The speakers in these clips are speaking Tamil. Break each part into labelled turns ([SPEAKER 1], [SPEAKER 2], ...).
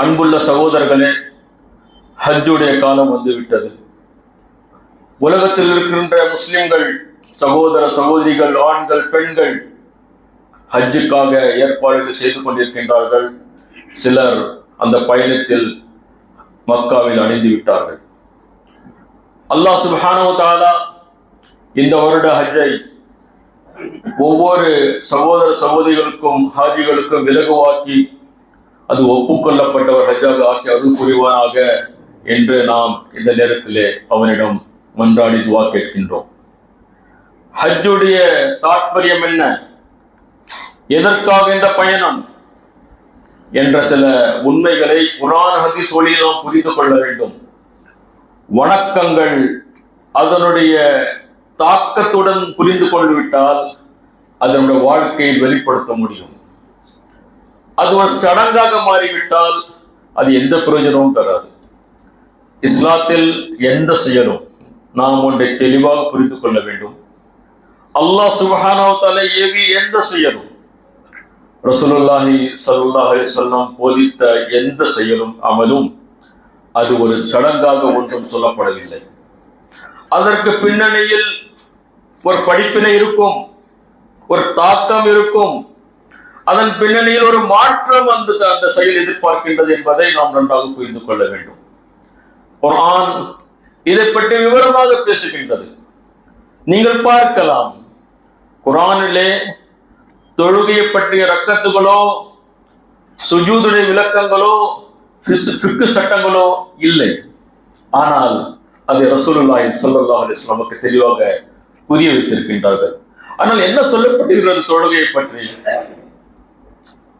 [SPEAKER 1] அன்புள்ள சகோதரர்களே ஹஜ்ஜுடைய காலம் வந்து விட்டது உலகத்தில் இருக்கின்ற முஸ்லிம்கள் சகோதர சகோதரிகள் ஆண்கள் பெண்கள் ஹஜ்ஜுக்காக ஏற்பாடுகள் செய்து கொண்டிருக்கின்றார்கள். சிலர் அந்த பயணத்தில் மக்காவில் அணிந்து விட்டார்கள். அல்லாஹ் சுப்ஹானஹு தாலா இந்த வருட ஹஜ்ஜை ஒவ்வொரு சகோதர சகோதரிகளுக்கும் ஹாஜிகளுக்கும் விலகுவாக்கி அது ஒப்புக்கொள்ளப்பட்டவர் ஹஜாக ஹஜ்ஜாக ஆக்கி அருள் புரிவானாக என்று நாம் இந்த நேரத்திலே அவனிடம் மன்றாடி துவா கேட்கின்றோம். ஹஜ்ஜுடைய தாற்பயம் என்ன? எதற்காக இந்த பயணம்? என்ற சில உண்மைகளை குரான் ஹதீஸ் வழியில் நாம் புரிந்து கொள்ள வேண்டும். வணக்கங்கள் அதனுடைய தாக்கத்துடன் புரிந்து கொண்டு விட்டால் அதனுடைய வாழ்க்கையை வெளிப்படுத்த முடியும். அது ஒரு சடங்காக மாறிவிட்டால் அது எந்த பிரயோஜனமும் தராது. இஸ்லாத்தில் எந்த செயலும் நாம் ஒன்றை தெளிவாக புரிந்து கொள்ள வேண்டும். அல்லாஹ் சுபஹானாவத்தால ஏவி எந்த செயலும் ரசூலுல்லாஹி ஸல்லல்லாஹு அலிசல்லாம் போதித்த எந்த செயலும் அமலும் அது ஒரு சடங்காக ஒன்றும் சொல்லப்படவில்லை. அதற்கு பின்னணியில் ஒரு படிப்பினை இருக்கும் ஒரு தாக்கம் இருக்கும் அதன் பின்னணியில் ஒரு மாற்றம் வந்து அந்த செயல் எதிர்பார்க்கின்றது என்பதை நாம் நன்றாக புரிந்து கொள்ள வேண்டும். குரான் இதை பற்றி விவரமாக பேசுகின்றது. நீங்கள் பார்க்கலாம். குரானிலே தொழுகையை பற்றிய ரக்கத்துகளோ சுஜூதுடைய விளக்கங்களோ ஃபிஸ்- ஃபிக்கு சட்டங்களோ இல்லை. ஆனால் அதை ரசூலுல்லாஹி ஸல்லல்லாஹு அலைஹி வஸல்லம் நமக்கு தெளிவாக புரிய வைத்திருக்கின்றார்கள். ஆனால் என்ன சொல்லப்பட்டிருக்கிறது தொழுகையை பற்றி?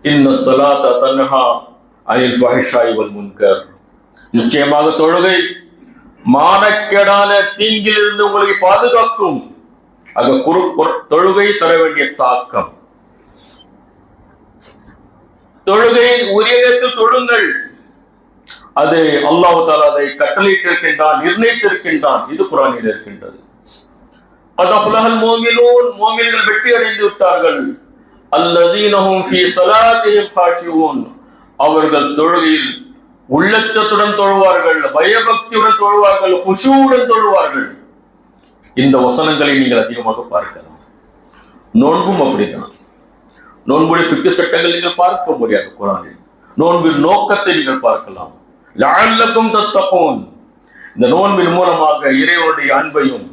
[SPEAKER 1] இன்ன தன்ஹா அனில் வல் முன்கர் நிச்சயமாக தொழுகை மானக்கேடான தீங்கிலிருந்து உங்களை பாதுகாக்கும். குறு தொழுகை தர வேண்டிய தாக்கம். தொழுகை உரிய நேரத்தில் தொழுங்கள். அது அல்லாஹு தாலா அதை கட்டளையிட்டிருக்கின்றான் நிர்ணயித்திருக்கின்றான். இது குரானில் இருக்கின்றது. அதஃபுலஹல் மோமினூன் மோமில்கள் வெற்றி அடைந்து விட்டார்கள். அல்லதீனஹும் ஃபீ ஸலாத்திஹிம் காஷிஊன் அவர்கள் தொழுகையில் உள்ளச்சத்துடன் தொழுவார்கள் பயபக்தியுடன் தொழுவார்கள் குஷூடன் தொழுவார்கள். இந்த வசனங்களை நீங்கள் அதிகமாக பார்க்கலாம். நோன்பும் அப்படிதான் நோன்புடைய பிக்கு சட்டங்கள் நீங்கள் பார்க்க முடியாது குரானில். நோன்பின் நோக்கத்தை நீங்கள் பார்க்கலாம். லஅல்லக்கும் தத்தகூன். இந்த நோன்பின் மூலமாக இறைவனுடைய அன்பையும்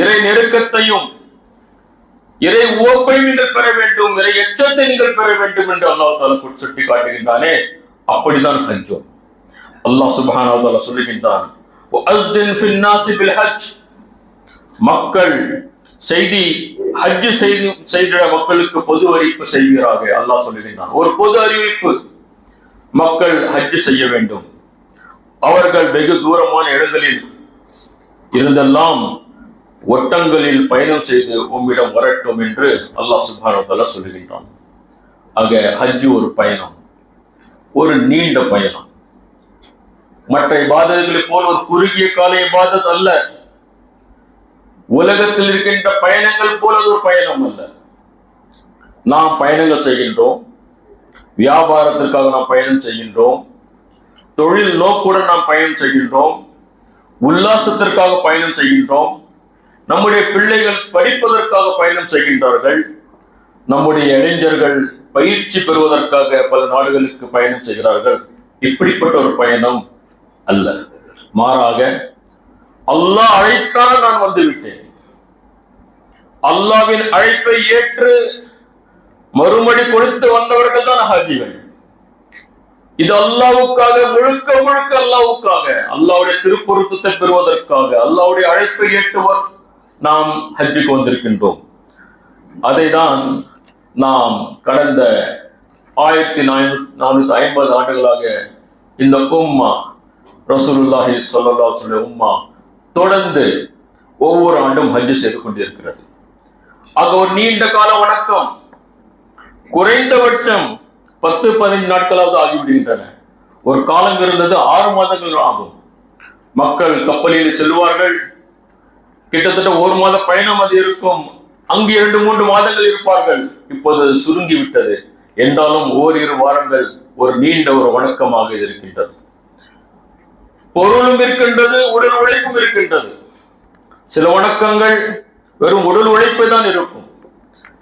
[SPEAKER 1] இறை நெருக்கத்தையும் இறை உவப்பையும் நீங்கள் பெற வேண்டும் இறை எச்சத்தை நீங்கள் பெற வேண்டும் என்று அல்லாஹ் தாலா சுட்டி காட்டுகின்றானே. அப்படிதான் ஹஜ்ஜும் அல்லாஹ் சுப்ஹானஹு வ சொல்லுகின்றான் மக்கள் செய்தி ஹஜ் செய்தி செய்திட மக்களுக்கு பொது அறிவிப்பு செய்வீராக அல்லாஹ் சொல்லுகின்றான் ஒரு பொது அறிவிப்பு மக்கள் ஹஜ் செய்ய வேண்டும். அவர்கள் வெகு தூரமான இடங்களில் இருந்தெல்லாம் ஒட்டங்களில் பயணம் செய்து உம்மிடம் வரட்டும் என்று அல்லாஹ் சுப்ஹானஹு சொல்லுகின்றான். ஆக ஹஜ்ஜு ஒரு பயணம் ஒரு நீண்ட பயணம். மற்ற இபாதத்துகளைப் போல் ஒரு குறுகிய கால இபாதத் அல்ல. உலகத்தில் இருக்கின்ற பயணங்கள் போல ஒரு பயணம் அல்ல. நாம் பயணங்கள் செய்கின்றோம் வியாபாரத்திற்காக நாம் பயணம் செய்கின்றோம் தொழில் நோக்குடன் நாம் பயணம் செய்கின்றோம் உல்லாசத்திற்காக பயணம் செய்கின்றோம் நம்முடைய பிள்ளைகள் படிப்பதற்காக பயணம் செய்கின்றார்கள். நம்முடைய இளைஞர்கள் பயிற்சி பெறுவதற்காக பல நாடுகளுக்கு பயணம் செய்கிறார்கள். இப்படிப்பட்ட ஒரு பயணம் அல்ல. மாறாக அல்லாஹ் அழைத்தால் நான் வந்துவிட்டேன் அல்லாவின் அழைப்பை ஏற்று மறுமொழி கொடுத்து வந்தவர்கள் தான் ஹாஜிகள். இது அல்லாவுக்காக முழுக்க முழுக்க அல்லாவுக்காக அல்லாவுடைய திருப்பொருத்தத்தை பெறுவதற்காக அல்லாவுடைய அழைப்பை ஏற்றுவர் நாம் ஹஜ்ஜுக்கு வந்திருக்கின்றோம். அதை தான் நாம் கடந்த ஆயிரத்தி நானூத்தி ஐம்பது ஆண்டுகளாக இந்த உம்மா ரசூலுல்லாஹி சொல்லல்லா சொல்ல உம்மா தொடர்ந்து ஒவ்வொரு ஆண்டும் ஹஜ்ஜு செய்து கொண்டிருக்கிறது. ஆக ஒரு நீண்ட கால வணக்கம். குறைந்தபட்சம் பத்து பதினைந்து நாட்களாவது ஆகிவிடுகின்றன. ஒரு காலம் இருந்தது ஆறு மாதங்கள் ஆகும். மக்கள் கப்பலில் செல்வார்கள். கிட்டத்தட்ட ஒரு மாத பயணம் அது இருக்கும். அங்கு இரண்டு மூன்று மாதங்கள் இருப்பார்கள். இப்போது சுருங்கி விட்டது என்றாலும் ஓரிரு வாரங்கள் ஒரு நீண்ட ஒரு வணக்கமாக இது இருக்கின்றது. பொருளும் இருக்கின்றது உடல் உழைப்பும் இருக்கின்றது. சில வணக்கங்கள் வெறும் உடல் உழைப்பு தான் இருக்கும்.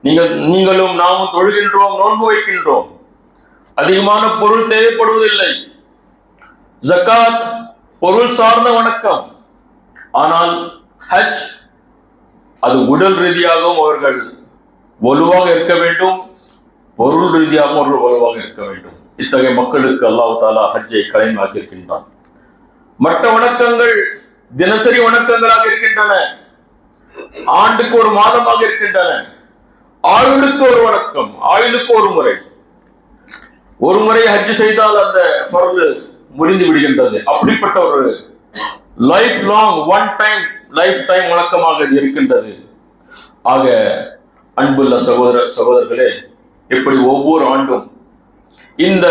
[SPEAKER 1] நீங்கள் நீங்களும் நாமும் தொழுகின்றோம் நோன்பு வைக்கின்றோம். அதிகமான பொருள் தேவைப்படுவதில்லை. ஜக்காத் பொருள் சார்ந்த வணக்கம். ஆனால் ஹஜ் அது உடல் ரீதியாகவும் அவர்கள் வலுவாக இருக்க வேண்டும் பொருள் ரீதியாகவும் அவர்கள் வலுவாக இருக்க வேண்டும். இத்தகைய மக்களுக்கு அல்லாஹ் தாலா ஹஜ்ஜை கலைமாக்கியிருக்கின்றான் மற்ற வணக்கங்கள் தினசரி வணக்கங்களாக இருக்கின்றன. ஆண்டுக்கு ஒரு மாதமாக இருக்கின்றன. ஆயுளுக்கு ஒரு வணக்கம் ஆயுளுக்கு ஒரு முறை. ஒரு முறை ஹஜ் செய்தால் அந்த பரவு முடிந்து விடுகின்றது. அப்படிப்பட்ட ஒரு life long one time life time வணக்கமாக இது இருக்கின்றது. ஆக அன்புள்ள சகோதர சகோதரர்களே இப்படி ஒவ்வொரு ஆண்டும் இந்த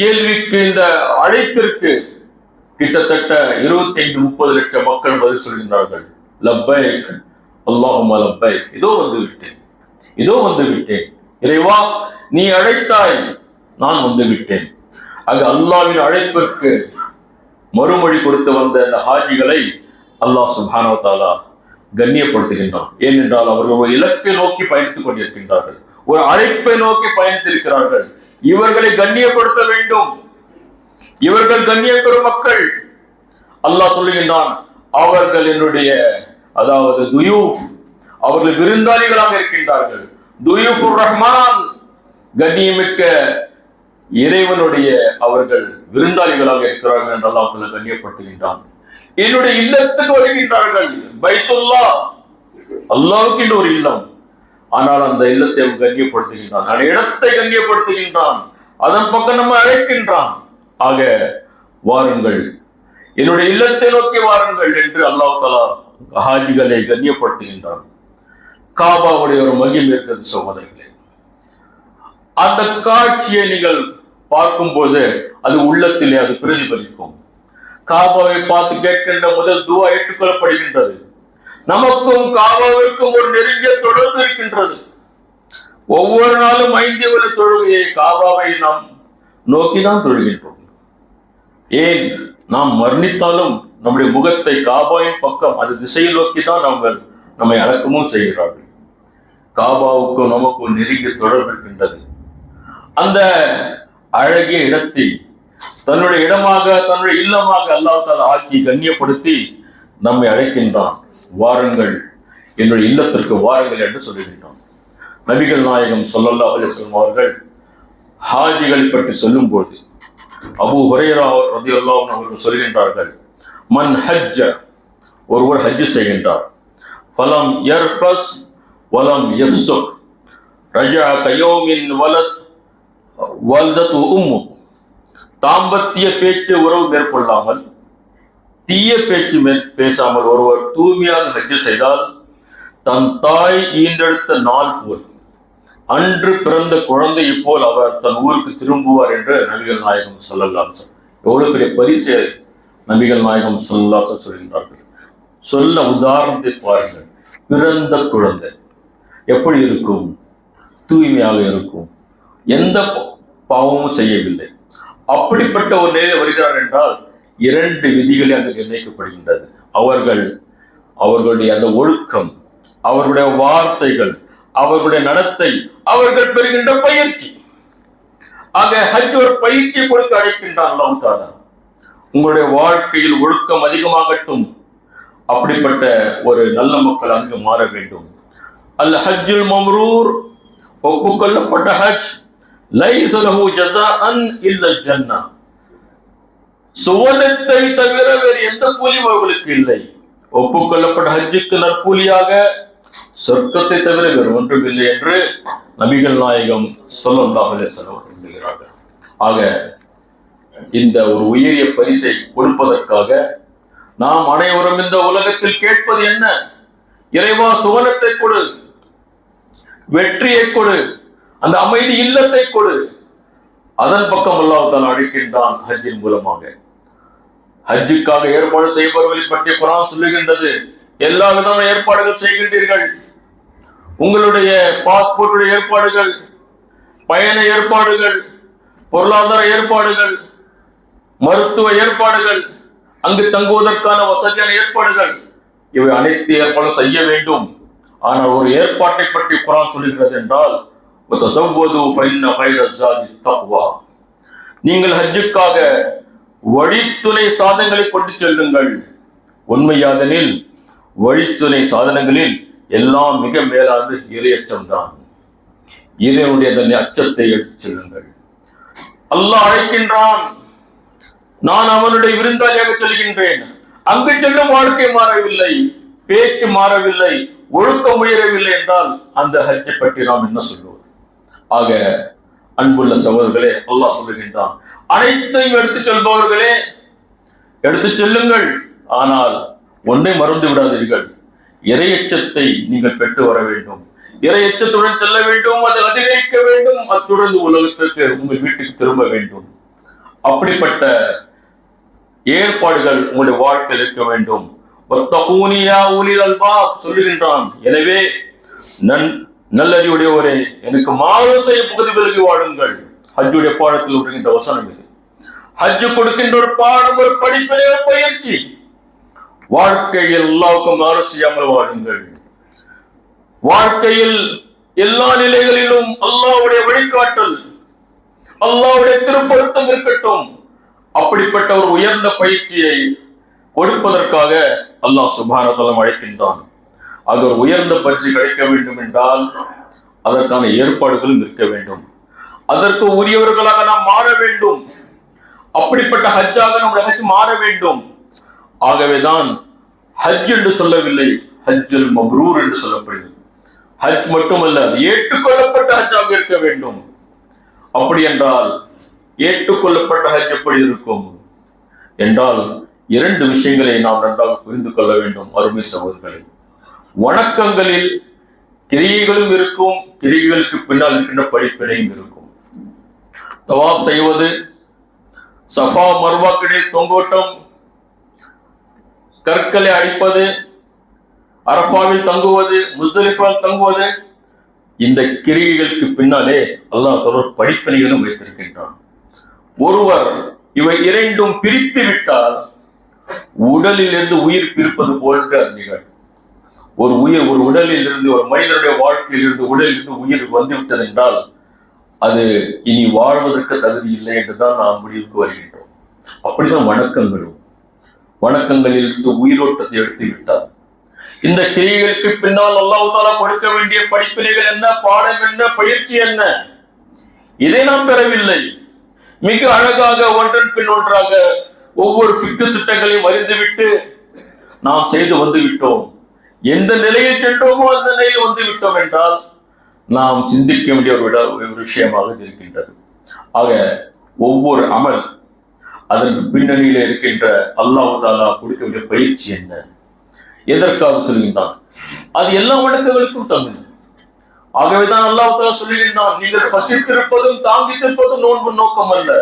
[SPEAKER 1] கேள்விக்கு இந்த அழைப்பிற்கு கிட்டத்தட்ட இருபத்தி ஐந்து முப்பது லட்சம் மக்கள் பதில் சொல்கின்றார்கள். லப்பைக் அல்லாஹுமா லப்பைக். இதோ வந்து விட்டேன் இதோ வந்து விட்டேன் இறைவா நீ அழைத்தாய் நான் வந்து விட்டேன் ஆக அல்லாவின் அழைப்பிற்கு மறுமொழி கொடுத்து வந்த அந்த ஹாஜிகளை அல்லாஹ் சுபானோ தாலா கண்ணியப்படுத்துகின்றான். ஏனென்றால் அவர்கள் ஒரு இலக்கை நோக்கி பயணித்துக் கொண்டிருக்கின்றார்கள். ஒரு அழைப்பை நோக்கி பயணித்திருக்கிறார்கள். இவர்களை கண்ணியப்படுத்த வேண்டும். இவர்கள் கண்ணியம் பெறும் மக்கள். அல்லாஹ் சொல்லுகின்றான் அவர்கள் என்னுடைய அதாவது துயூஃப் அவர்கள் விருந்தாளிகளாக இருக்கின்றார்கள். துயூஃபுர் ரஹ்மான் கண்ணியமிக்க இறைவனுடைய அவர்கள் விருந்தாளிகளாக இருக்கிறார்கள் என்று அவர்களை கண்ணியப்படுத்துகின்றான். என்னுடைய இல்லத்துக்கு வருகின்றார்கள். பைத்துல்லா. அல்லாவுக்கு என்று ஒரு இல்லம். ஆனால் அந்த இல்லத்தை அவன் கண்ணியப்படுத்துகின்றான். அந்த இடத்தை கண்ணியப்படுத்துகின்றான். அதன் பக்கம் நம்ம அழைக்கின்றான். ஆக வாருங்கள். என்னுடைய இல்லத்தை நோக்கி வாருங்கள் என்று அல்லாஹ் தலா ஹாஜிகளை கண்ணியப்படுத்துகின்றான். காபாவுடைய ஒரு மகிமை இருக்கிறது சகோதரர்களே. அந்த காட்சியை நீங்கள் பார்க்கும்போது அது உள்ளத்திலே அது பிரதிபலிக்கும். காபாவை பார்த்து கேட்கின்ற முதல் துவா ஏற்றுக்கொள்ளப்படுகின்றது. நமக்கும் காபாவிற்கும் ஒரு நெருங்கிய தொடர்பு இருக்கின்றது. ஒவ்வொரு நாளும் ஐந்து வர தொழுகையை காபாவை நாம் நோக்கிதான் தொழுகின்றோம். ஏன் நாம் மரணித்தாலும் நம்முடைய முகத்தை காபாவின் பக்கம் அது திசையை நோக்கி தான் நாங்கள் நம்மை அடக்கமும் செய்கிறார்கள். காபாவுக்கும் நமக்கும் நெருங்கிய தொடர்பு இருக்கின்றது. அந்த அழகிய இடத்தை தன்னுடைய இடமாக தன்னுடைய இல்லமாக அல்லாஹ் ஆக்கி கண்ணியப்படுத்தி நம்மை அழைக்கின்றான். வாருங்கள் என்னுடைய இல்லத்திற்கு வாருங்கள் என்று சொல்லுகின்றான் நபிகள் நாயகம் சொல்லல்லா அலைஹி அவர்கள் ஹாஜிகளை பற்றி சொல்லும்போது அபு ஹுரைரா ரதி அன்ஹு அவர்கள் சொல்கின்றார்கள் மன் ஹஜ்ஜ ஒருவர் ஹஜ்ஜு செய்கின்றார். ஃபலம் எர்ஃபஸ் வலம் யஃப்சுக் ரஜா கயோமின் வலத் வல்தத்து உம்மு. தாம்பத்திய பேச்சு உறவு மேற்கொள்ளாமல் தீய பேச்சு மேல் பேசாமல் ஒருவர் தூய்மையாக ஹஜ்ஜு செய்தால் தன் தாய் ஈன்றெடுத்த நாள் போல் அன்று பிறந்த குழந்தையை போல் அவர் தன் ஊருக்கு திரும்புவார் என்று நபிகள் நாயகம் சொல்லலாம் எவ்வளவு பெரிய பரிசு நபிகள் நாயகம் சொல்லலாம் சொல்கின்றார்கள். சொல்ல உதாரணத்தை பாருங்கள். பிறந்த குழந்தை எப்படி இருக்கும்? தூய்மையாக இருக்கும். எந்த பாவமும் செய்யவில்லை. அப்படிப்பட்ட ஒரு நிலை வருகிறார் என்றால் இரண்டு விதிகளே அங்கு நிர்ணயிக்கப்படுகின்றது. அவர்கள் அவர்களுடைய அந்த ஒழுக்கம் அவர்களுடைய வார்த்தைகள் அவர்களுடைய நடத்தை அவர்கள் பெறுகின்ற பயிற்சி. ஆக ஹஜ் ஒரு பயிற்சியை கொடுத்து அழைக்கின்றான் அல்லாஹ் உங்களுடைய வாழ்க்கையில் ஒழுக்கம் அதிகமாகட்டும் அப்படிப்பட்ட ஒரு நல்ல மக்கள் அங்கு மாற வேண்டும். அல்ல ஹஜ்ஜுல் மம்ரூர் ஒப்புக்கொள்ளப்பட்ட ஹஜ் லைசலஹு ஜஸாஅன் இல்ல ஜன்னா. சுவனத்தை தவிர வேறு எந்த கூலியும் அவர்களுக்கு இல்லை. ஒப்புக்கொள்ளப்பட்ட ஹஜ்ஜுக்கு நற்கூலியாக சொர்க்கத்தை தவிர வேறு ஒன்றும் இல்லை என்று நபிகள் நாயகம் ஸல்லல்லாஹு சொல்லுகிறார்கள் ஆக இந்த ஒரு உயரிய பரிசை கொடுப்பதற்காக நாம் அனைவரும் இந்த உலகத்தில் கேட்பது என்ன? இறைவா சுவனத்தை கொடு வெற்றியை கொடு. அந்த அமைதி இல்லத்தை கொடு. அதன் பக்கம் அல்லாஹ் அழைக்கின்றான் ஹஜ்ஜின் மூலமாக. ஹஜ்ஜுக்காக ஏற்பாடு செய்பவர்களை பற்றி குரான் சொல்லுகின்றது. எல்லா விதமான ஏற்பாடுகள் செய்கின்றீர்கள். உங்களுடைய பாஸ்போர்ட்டுடைய ஏற்பாடுகள் பயண ஏற்பாடுகள் பொருளாதார ஏற்பாடுகள் மருத்துவ ஏற்பாடுகள் அங்கு தங்குவதற்கான வசதியான ஏற்பாடுகள் இவை அனைத்து ஏற்பாடும் செய்ய வேண்டும். ஆனால் ஒரு ஏற்பாட்டை பற்றி குரான் சொல்லுகிறது என்றால் நீங்கள் ஹஜ்ஜுக்காக வழித்துணை சாதனங்களை கொண்டு செல்லுங்கள். உண்மையாதனில் வழித்துணை சாதனங்களில் எல்லாம் மிக மேலானது இறையச்சம்தான் இறைவனுடைய தன்னை அச்சத்தை எடுத்துச் செல்லுங்கள். அல்லாஹ் அழைக்கின்றான் நான் அவனுடைய விருந்தாளியாக சொல்கின்றேன். அங்கு செல்லும் வாழ்க்கை மாறவில்லை பேச்சு மாறவில்லை ஒழுக்கம் உயரவில்லை என்றால் அந்த ஹஜ்ஜை பற்றி நாம் என்ன சொல்லுவோம் ஆக அன்புள்ள சகோதரர்களே அல்லாஹ் சொல்லுகின்றான் அனைத்தையும் எடுத்துச் செல்பவர்களே எடுத்துச் செல்லுங்கள். ஆனால் ஒன்றை மறந்து விடாதீர்கள். இரையச்சத்தை நீங்கள் பெற்று வர வேண்டும். இரையச்சத்துடன் செல்ல வேண்டும் அதை அதிகரிக்க வேண்டும். அத்துடன் உலகத்திற்கு உங்கள் வீட்டுக்கு திரும்ப வேண்டும். அப்படிப்பட்ட ஏற்பாடுகள் உங்களுடைய வாழ்க்கையில் இருக்க வேண்டும். சொல்லுகின்றான். எனவே நன் நல்லறிவுடையவரே எனக்கு மாறுசை பகுதி விலகி வாழுங்கள். ஹஜ்ஜுடைய பாடத்தில் விடுகின்ற வசனம் இது. ஹஜ்ஜு கொடுக்கின்ற ஒரு பாடம் ஒரு படிப்பிலே ஒரு பயிற்சி. வாழ்க்கையில் எல்லாருக்கும் மாறு செய்யாமல் வாழுங்கள். வாழ்க்கையில் எல்லா நிலைகளிலும் அல்லாவுடைய வழிகாட்டல் அல்லாவுடைய திருப்பொருத்தம் இருக்கட்டும். அப்படிப்பட்ட ஒரு உயர்ந்த பயிற்சியை கொடுப்பதற்காக அல்லாஹ் சுபானதலம் அழைக்கின்றான். அது ஒரு உயர்ந்த பரிசு கிடைக்க வேண்டும் என்றால் அதற்கான ஏற்பாடுகளும் இருக்க வேண்டும். அதற்கு உரியவர்களாக நாம் மாற வேண்டும். அப்படிப்பட்ட ஹஜ்ஜாக நம்முடைய ஹஜ் மாற வேண்டும். ஆகவேதான் ஹஜ் என்று சொல்லவில்லை ஹஜ்ஜுல் மப்ரூர் என்று சொல்லப்படுகிறது. ஹஜ் மட்டுமல்ல ஏற்றுக்கொள்ளப்பட்ட ஹஜ்ஜாக இருக்க வேண்டும். அப்படி என்றால் ஏற்றுக்கொள்ளப்பட்ட ஹஜ் எப்படி இருக்கும்? என்றால் இரண்டு விஷயங்களை நாம் நன்றாக புரிந்து கொள்ள வேண்டும் அருமை சகோதரர்களே. வணக்கங்களில் கிரியைகளும் இருக்கும் கிரியைகளுக்கு பின்னால் இருக்கின்ற படிப்பினையும் இருக்கும். தவாப் செய்வது சஃபா மர்வாக்கிடையே தொங்கோட்டம் கற்களை அடிப்பது அரஃபாவில் தங்குவது முஸ்தலிஃபால் தங்குவது இந்த கிரியைகளுக்கு பின்னாலே அல்லாஹ் தொடர் படிப்பினைகளும் வைத்திருக்கின்றான். ஒருவர் இவை இரண்டும் பிரித்து விட்டால் உடலிலிருந்து உயிர் பிரிப்பது போன்ற நிகழ்வு ஒரு உயிர் ஒரு உடலில் இருந்து ஒரு மனிதனுடைய வாழ்க்கையில் இருந்து உடலில் இருந்து உயிர் வந்துவிட்டது என்றால் அது இனி வாழ்வதற்கு தகுதி இல்லை என்றுதான் நாம் முடிவுக்கு வருகின்றோம். அப்படிதான் வணக்கங்களும். வணக்கங்களில் இருந்து உயிரோட்டத்தை எடுத்து விட்டார். இந்த கிரியைகளுக்கு பின்னால் அல்லாவுதாலா கொடுக்க வேண்டிய படிப்பினைகள் என்ன பாடம் என்ன பயிற்சி என்ன? இதை நாம் பெறவில்லை. மிக அழகாக ஒன்றன் பின் ஒன்றாக ஒவ்வொரு ஃபிக்கு சிட்டங்களையும் அறிந்துவிட்டு நாம் செய்து வந்து விட்டோம். எந்த நிலையில் சென்றோமோ அந்த நிலையில் வந்து விட்டோம் என்றால் நாம் சிந்திக்க வேண்டிய ஒரு விட ஒரு விஷயமாக இருக்கின்றது. ஆக ஒவ்வொரு அமல் அதற்கு பின்னணியில இருக்கின்ற அல்லாஹு தாலா கொடுக்க வேண்டிய பயிற்சி என்ன? எதற்காக சொல்கின்றான்? அது எல்லா வழக்குகளுக்கும் தமிழ் ஆகவேதான் அல்லாஹு தாலா சொல்லுகின்றான் நீங்கள் பசித்திருப்பதும் தாங்கித்திருப்பதும் நோன்பு நோக்கம் அல்ல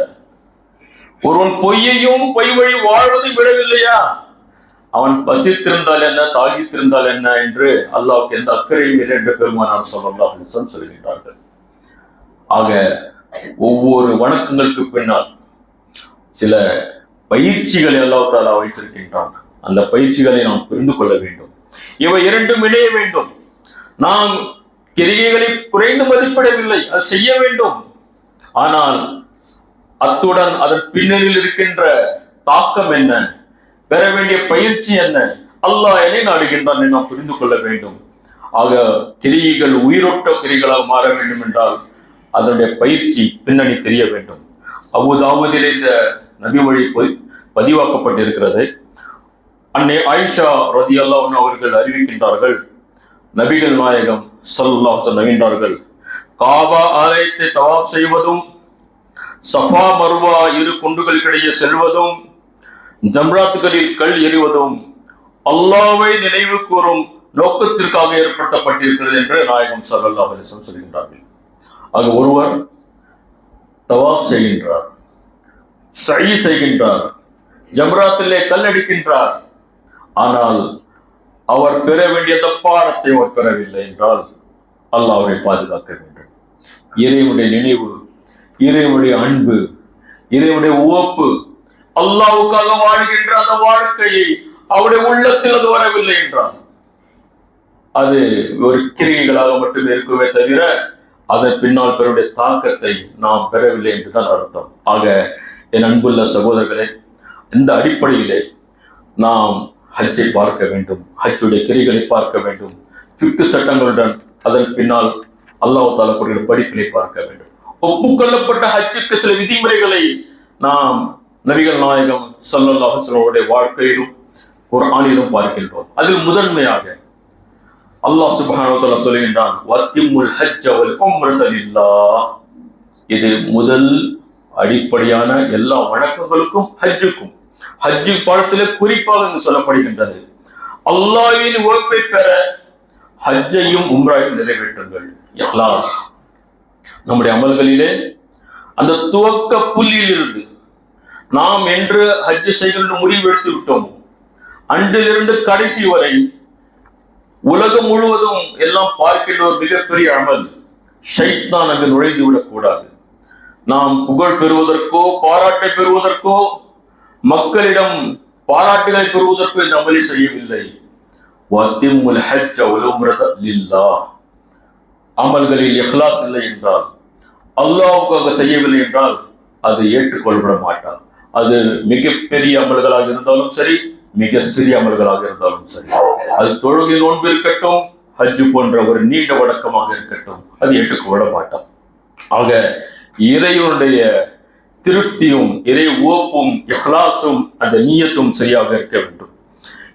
[SPEAKER 1] ஒருவன் பொய்யையும் பொய் வழி வாழ்வதையும் விடவில்லையா? அவன் பசித்திருந்தால் என்ன தாகித்திருந்தால் என்ன என்று அல்லாவுக்கு எந்த அக்கறையும் இல்லை என்று பெருமானார் சொல்லலாம் சொல்கின்றார்கள் ஆக ஒவ்வொரு வணக்கங்களுக்கு பின்னால் சில பயிற்சிகளை அல்லாஹ் வைத்திருக்கின்றான். அந்த பயிற்சிகளை நாம் புரிந்து கொள்ள வேண்டும். இவை இரண்டும் இணைய வேண்டும். நாம் கிரிகைகளை குறைந்து மதிப்பிடவில்லை அது செய்ய வேண்டும். ஆனால் அத்துடன் அதன் பின்னணியில் இருக்கின்ற தாக்கம் என்ன? பெற வேண்டிய பயிற்சி என்ன? அல்லாஹ் என்னை நாடுகின்றான் நாம் புரிந்து கொள்ள வேண்டும். ஆக கிரிகள் உயிரோட்ட கிரிகளாக மாற வேண்டும் என்றால் அதனுடைய பயிற்சி பின்னணி தெரிய வேண்டும். அபுதாபுதிலே இந்த நபி மொழி பதிவாக்கப்பட்டிருக்கிறது. அன்னை ஆயிஷா ரதி அவர்கள் அறிவிக்கின்றார்கள் நபிகள் நாயகம் சல்லாஹ் நகின்றார்கள் காபா ஆலயத்தை தவாப் செய்வதும் சஃபா மர்வா இரு குண்டுகளுக்கிடையே செல்வதும் ஜம்ராத்துகளில் கல் எறிவதும் அல்லாவை நினைவு கூறும் நோக்கத்திற்காக ஏற்படுத்தப்பட்டிருக்கிறது என்று நாயகம் ஸல்லல்லாஹு அலைஹி சொல்கின்றார்கள். ஆக ஒருவர் தவாப் செய்கின்றார் சை செய்கின்றார் ஜம்ராத்திலே கல் அடிக்கின்றார் ஆனால் அவர் பெற வேண்டிய அந்த பாடத்தை அவர் பெறவில்லை என்றால் அல்லாஹ் அவரை பாதுகாக்க வேண்டும். இறைவனுடைய நினைவு இறைவனுடைய அன்பு இறைவனுடைய உவப்பு அல்லாவுக்காக வாழ்கின்ற அந்த வாழ்க்கையை அவருடைய உள்ளத்தில் அது வரவில்லை என்றார் அது ஒரு கிரியைகளாக மட்டுமே இருக்குமே தவிர அதன் பின்னால் பெருடைய தாக்கத்தை நாம் பெறவில்லை என்றுதான் அர்த்தம். ஆக என் அன்புள்ள சகோதரர்களே இந்த அடிப்படையிலே நாம் ஹஜ்ஜை பார்க்க வேண்டும் ஹஜ்ஜுடைய கிரிகளை பார்க்க வேண்டும் ஃபிஃப்த் சட்டங்களுடன் அதன் பின்னால் அல்லாஹ் தாலா கூறுகிற படிப்பினை பார்க்க வேண்டும். ஒப்புக்கொள்ளப்பட்ட ஹஜ்ஜுக்கு சில விதிமுறைகளை நாம் நபிகள் நாயகம் ஸல்லல்லாஹு வாழ்க்கையிலும் ஒரு வாழ்க்கையிலும் பார்க்கின்றோம். அதில் முதன்மையாக அல்லாஹ் சுப்ஹானஹு வ சொல்கின்றான் வத்திமுல் ஹஜ்ஜ வல் இது முதல் அடிப்படையான எல்லா வணக்கங்களுக்கும் ஹஜ்ஜுக்கும் ஹஜ்ஜு பாடத்திலே குறிப்பாக இங்கு சொல்லப்படுகின்றது. அல்லாவின் உழைப்பை பெற ஹஜ்ஜையும் உம்ராயும் நிறைவேற்றுங்கள். இஹ்லாஸ் நம்முடைய அமல்களிலே அந்த துவக்க புள்ளியில் இருந்து நாம் என்று ஹஜ்ஜு செய்கின்ற முடிவு எடுத்து விட்டோம். அன்றிலிருந்து கடைசி வரை உலகம் முழுவதும் எல்லாம் பார்க்கின்ற ஒரு மிகப்பெரிய அமல் ஷைத்தான் அங்கு நுழைந்து விடக்கூடாது. நாம் புகழ் பெறுவதற்கோ பாராட்டை பெறுவதற்கோ மக்களிடம் பாராட்டுகளை பெறுவதற்கோ இந்த அமலை செய்யவில்லை. அமல்களில் இஹ்லாஸ் இல்லை என்றால் அல்லாவுக்காக செய்யவில்லை என்றால் அது ஏற்றுக்கொள்ளப்பட மாட்டார். அது மிகப்பெரிய அமல்களாக இருந்தாலும் சரி மிக சிறிய அமல்களாக இருந்தாலும் சரி. அது தொழுகை நோன்பு இருக்கட்டும் ஹஜ்ஜு போன்ற ஒரு நீண்ட வழக்கமாக இருக்கட்டும் அது ஏற்றுக்கொள்ள மாட்டார் ஆக இறைவனுடைய திருப்தியும் இறை ஓப்பும் இஹ்லாஸும் அந்த நீயத்தும் சரியாக இருக்க வேண்டும்.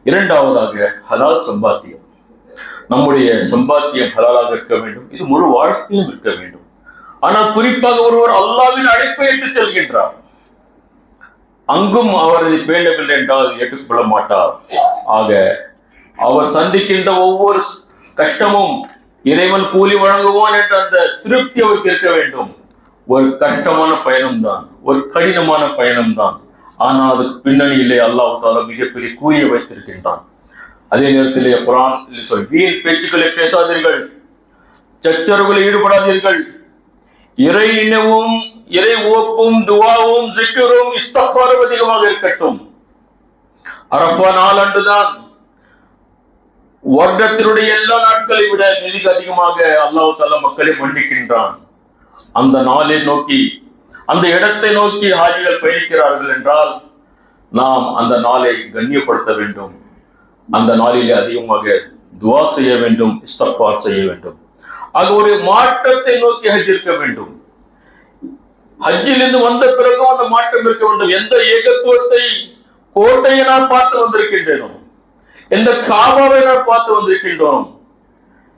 [SPEAKER 1] இரண்டாவதாக ஹலால் சம்பாத்தியம். நம்முடைய சம்பாத்தியம் ஹலாலாக இருக்க வேண்டும். இது முழு வாழ்க்கையிலும் இருக்க வேண்டும். ஆனால் குறிப்பாக ஒருவர் அல்லாவின் அழைப்பை ஏற்றுச் செல்கின்றார். அங்கும் அவர் இதை பேணவில்லை என்றால் ஏற்றுக்கொள்ள மாட்டார். ஆக அவர் சந்திக்கின்ற ஒவ்வொரு கஷ்டமும் இறைவன் கூலி வழங்குவான் என்ற அந்த திருப்தி அவருக்கு இருக்க வேண்டும். ஒரு கஷ்டமான பயணம்தான் ஒரு கடினமான பயணம்தான் ஆனால் அதுக்கு பின்னணியிலே அல்லாஹ் தாலா மிகப்பெரிய கூலியை வைத்திருக்கின்றான். அதே நேரத்திலே குரான் வீண் பேச்சுக்களை பேசாதீர்கள். சச்சரவுகளை ஈடுபடாதீர்கள். இறை நினைவும் இறை ஓப்பும் துவாவும் சிக்கரும் இஸ்தஃபாரும் அதிகமாக இருக்கட்டும். அரஃபா நாளன்றுதான் வருடத்தினுடைய எல்லா நாட்களை விட மிக அதிகமாக அல்லாஹு தால மக்களை மன்னிக்கின்றான். அந்த நாளை நோக்கி அந்த இடத்தை நோக்கி ஹாஜிகள் பயணிக்கிறார்கள் என்றால் நாம் அந்த நாளை கண்ணியப்படுத்த வேண்டும். அந்த நாளிலே அதிகமாக துவா செய்ய வேண்டும் இஸ்தஃபார் செய்ய வேண்டும். ஆக ஒரு மாற்றத்தை நோக்கி ஹஜ் இருக்க வேண்டும். ஹஜ்ஜிலிருந்து வந்த பிறகும் அந்த மாற்றம் இருக்க வேண்டும். எந்த ஏகத்துவத்தை கோட்டையை நான் பார்த்து வந்திருக்கின்றோம் எந்த காபாவை நான் பார்த்து வந்திருக்கின்றோம்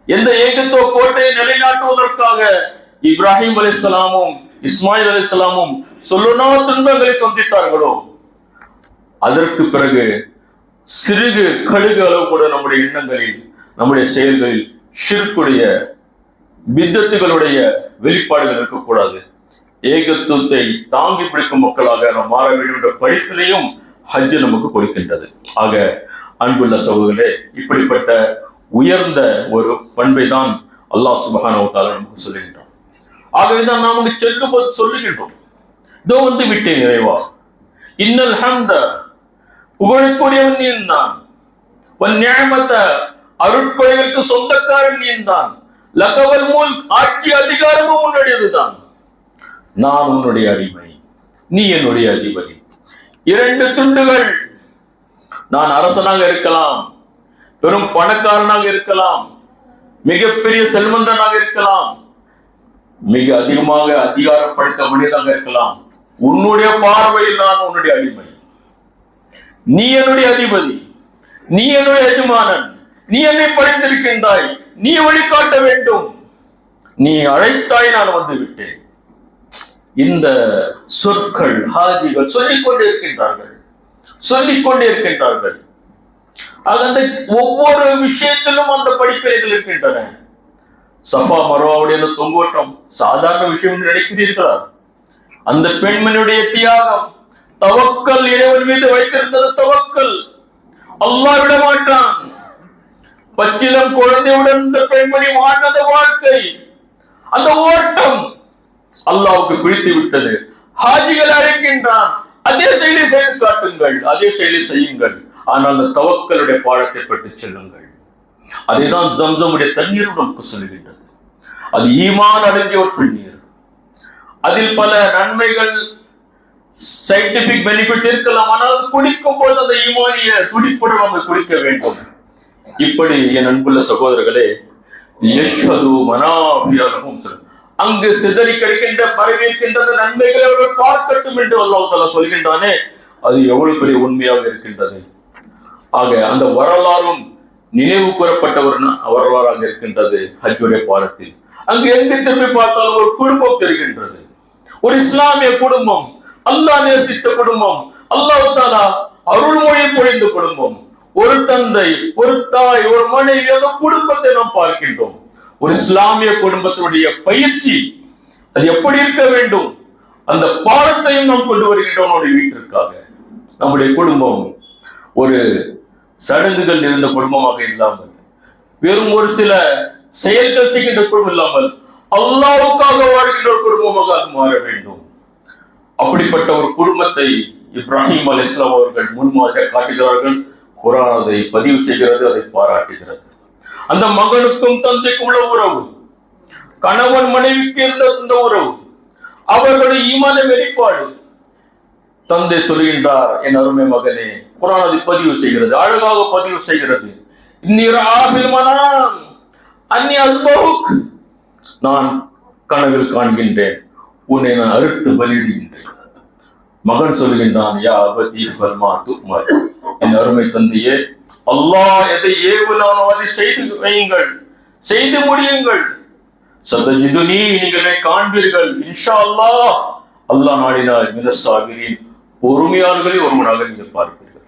[SPEAKER 1] எந்த ஏகத்துவ கோட்டையை நிலைநாட்டுவதற்காக இப்ராஹிம் அலிஸ்லாமும் இஸ்மாயில் அலிசலாமும் சொல்லுனா துன்பங்களை சந்தித்தார்களோ அதற்கு பிறகு சிறுகு கழுகு அளவு கூட நம்முடைய எண்ணங்களில் நம்முடைய செயல்களில் ஷிர்க்குடைய பித்தத்துகளுடைய வெளிப்பாடுகள் இருக்கக்கூடாது. ஏகத்துவத்தை தாங்கி பிடிக்கும் மக்களாக நாம் மாற வேண்டும் என்ற படிப்பினையும் ஹஜ் நமக்கு கொடுக்கின்றது. ஆக அன்புள்ள சகோதரர்களே இப்படிப்பட்ட உயர்ந்த ஒரு பண்பை தான் அல்லாஹ் சுபஹானவத்தால நமக்கு சொல்லுகின்றான். ஆகவேதான் நாம் அங்கு செல்லும் போது சொல்லுகின்றோம். இதோ வந்து விட்டேன் நிறைவா இன்னல் ஹந்த புகழக்கூடியவன் நீ தான். உன் நியமத்த அருட்கொலைகளுக்கு சொந்தக்காரன் நீ தான். லகவல் மூல் ஆட்சி அதிகாரமும் உன்னுடையதுதான் நான் உன்னுடைய அடிமை நீ என்னுடைய அதிபதி. இரண்டு துண்டுகள். நான் அரசனாக இருக்கலாம் பெரும் பணக்காரனாக இருக்கலாம் மிகப்பெரிய செல்வந்தனாக இருக்கலாம் மிக அதிகமாக அதிகாரப்படுத்த மனிதனாக இருக்கலாம். உன்னுடைய பார்வையில் நான் உன்னுடைய அடிமை. நீ என்னுடைய அதிபதி நீ என்னுடைய எஜமானன் நீ என்னை படைத்திருக்கின்றாய் நீ வழிகாட்ட வேண்டும். நீ அழைத்தாய் நான் வந்து விட்டேன் இந்த சொற்கள் ஹாஜிகள் சொல்லிக் கொண்டே இருக்கின்றார்கள் சொல்லிக் கொண்டே இருக்கின்றார்கள் அந்த ஒவ்வொரு விஷயத்திலும் அந்த படிப்பினைகள் இருக்கின்றன. சஃபா மரோவுடைய அந்த தொங்கோட்டம் சாதாரண விஷயம் நினைக்கிறீர்களா? அந்த பெண்மணியுடைய தியாகம் தவக்கல் இறைவன் மீது வைத்திருந்தது தவக்கல். அல்லா விட மாட்டான் பச்சிலம் குழந்தையுடன் இந்த பெண்மணி வாழ்ந்த வாழ்க்கை. அந்த ஓட்டம் அல்லாவுக்கு பிடித்து விட்டது. ஹாஜிகள் அழைக்கின்றான். அதே செயலை செய்து காட்டுங்கள். அதே செயலை செய்யுங்கள். ஆனால் அந்த தவக்களுடைய பாடத்தை பற்றி செல்லுங்கள். அதைதான் ஜம்சமுடைய தண்ணீர் நமக்கு சொல்கின்றது. அது ஈமான் அடங்கிய ஒரு தண்ணீர். அதில் பல நன்மைகள் சயின்டிபிக் பெனிஃபிட்ஸ் இருக்கலாம். ஆனால் குடிக்கும் போது அந்த ஈமானிய துடிப்புடன் நம்ம குடிக்க வேண்டும். இப்படி என் அன்புள்ள சகோதரர்களே யஷ்வது மனாபியாகவும் சொல்லுங்கள் அங்கு சிதறி கிடைக்கின்ற பரவி இருக்கின்ற நன்மைகளை அவர்கள் பார்க்கட்டும் என்று அல்லாஹ் சொல்கின்றானே அது எவ்வளவு பெரிய உண்மையாக இருக்கின்றது. ஆக அந்த வரலாறும் நினைவு கூறப்பட்ட ஒரு வரலாறாக இருக்கின்றது ஹஜ்ஜுடைய பாடத்தில். அங்கு எங்கு திரும்பி பார்த்தாலும் ஒரு குடும்பம் தெரிகின்றது. ஒரு இஸ்லாமிய குடும்பம் அல்லாஹ் நேசித்த குடும்பம் அல்லாஹ் தாலா அருள்மொழி பொழிந்த குடும்பம். ஒரு தந்தை ஒரு தாய் ஒரு மனைவி அந்த குடும்பத்தை நாம் பார்க்கின்றோம். ஒரு இஸ்லாமிய குடும்பத்தினுடைய பயிற்சி அது எப்படி இருக்க வேண்டும்? அந்த பாடத்தையும் நாம் கொண்டு வருகின்றோம் நம்முடைய வீட்டிற்காக. நம்முடைய குடும்பம் ஒரு சடங்குகள் நிறைந்த குடும்பமாக இல்லாமல் வெறும் ஒரு சில செயல்கள் செய்கின்ற குடும்பம் இல்லாமல் அல்லாவுக்காக வாழ்கின்ற ஒரு குடும்பமாக அது மாற வேண்டும். அப்படிப்பட்ட ஒரு குடும்பத்தை இப்ராஹிம் அலி இஸ்லாம் அவர்கள் முன்மாதிரியாக காட்டுகிறார்கள். குரான் அதை பதிவு செய்கிறது அதை பாராட்டுகிறது. அந்த மகனுக்கும் தந்தைக்கும் உள்ள உறவு. கணவன் மனைவிக்கு இருந்த இந்த உறவு. அவர்களுடைய ஈமான வெளிப்பாடு. தந்தை சொல்கின்றார் என் அருமை மகனே குரான் அதை பதிவு செய்கிறது அழகாக பதிவு செய்கிறது. நான் கனவில் காண்கின்றேன். உன்னை நான் அறுத்து பலியிடுகின்றேன் மகன் சொல்கின்றான் யா அபதி ஃபல்மா துக்மர் என் அருமை தந்தையே அல்லாஹ் எதை ஏவுனானோ அதை செய்து வையுங்கள் செய்து முடியுங்கள். சதஜிதுனி நீங்கள் காண்பீர்கள். இன்ஷா அல்லாஹ் அல்லாஹ் நாடினால் மினசாகிரின் பொறுமையாளர்களை ஒருவனாக நீங்கள் பார்ப்பீர்கள்.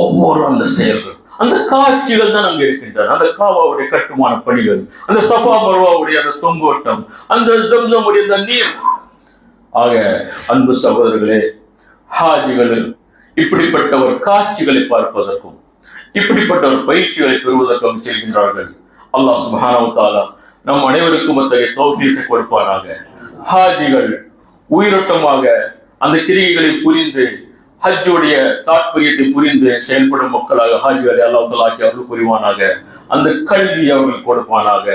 [SPEAKER 1] ஒவ்வொரு அந்த செயல்கள் அந்த காட்சிகள் தான் அங்கே இருக்கின்றன. அந்த காவாவுடைய கட்டுமான பணிகள் அந்த சஃபா மருவாவுடைய அந்த தொங்கோட்டம் அந்த ஜம்சமுடைய அந்த நீர் ஆக அன்பு சகோதரர்களே ஹாஜிகள் இப்படிப்பட்ட ஒரு காட்சிகளை பார்ப்பதற்கும் இப்படிப்பட்ட ஒரு பயிற்சிகளை பெறுவதற்கும் செல்கின்றார்கள். அல்லாஹ் சுபானவத்தாலா நம் அனைவருக்கும் அத்தகைய தௌஃபீகை கொடுப்பானாக. ஹாஜிகள் உயிரோட்டமாக அந்த கிரிகைகளை புரிந்து ஹஜ்ஜுடைய தாற்பயத்தை புரிந்து செயல்படும் மக்களாக ஹாஜிகளை அல்லாஹ் ஆக்கி அவர்கள் புரிவானாக. அந்த கல்வி அவர்கள் கொடுப்பானாக.